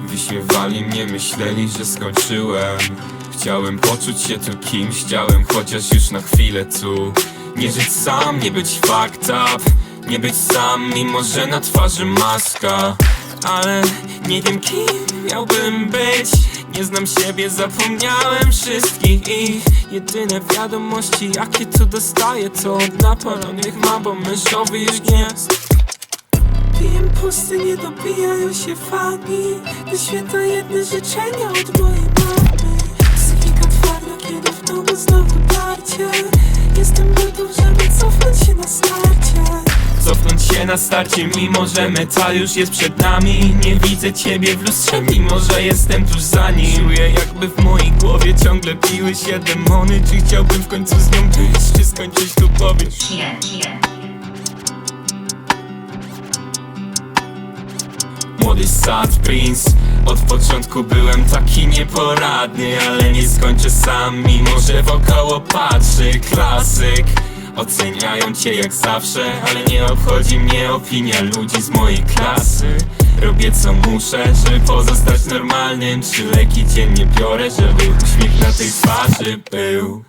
Wyśmiewali mnie, myśleli, że skończyłem. Chciałem poczuć się tu kimś, chciałem chociaż już na chwilę tu. Nie żyć sam, nie być fucked up. Nie być sam, mimo że na twarzy maska. Ale nie wiem kim miałbym być Nie znam siebie, zapomniałem wszystkich ich. Jedyne wiadomości jakie tu dostaję To od napalonych ma, bo myszowy już gniazd Piję pusty, nie dobijają się fani Wyświetla jedne życzenia od mojej mamy. Psychika twarda, kiedy w domu znowu darcie. Jestem gotów, żeby cofnąć się na starcie Się na starcie, mimo że metal już jest przed nami. Nie widzę ciebie w lustrze, mimo że jestem tuż za nim. Czuję jakby w mojej głowie ciągle piły się demony. Czy chciałbym w końcu z nią być, czy skończyć tu TNTN. Młody sad prince Od początku byłem taki nieporadny Ale nie skończę sam, mimo że wokoło patrzy Klasyk Oceniają cię jak zawsze Ale nie obchodzi mnie opinia ludzi z mojej klasy. Robię co muszę, żeby pozostać normalnym Trzy leki dziennie biorę, żeby uśmiech na tej twarzy był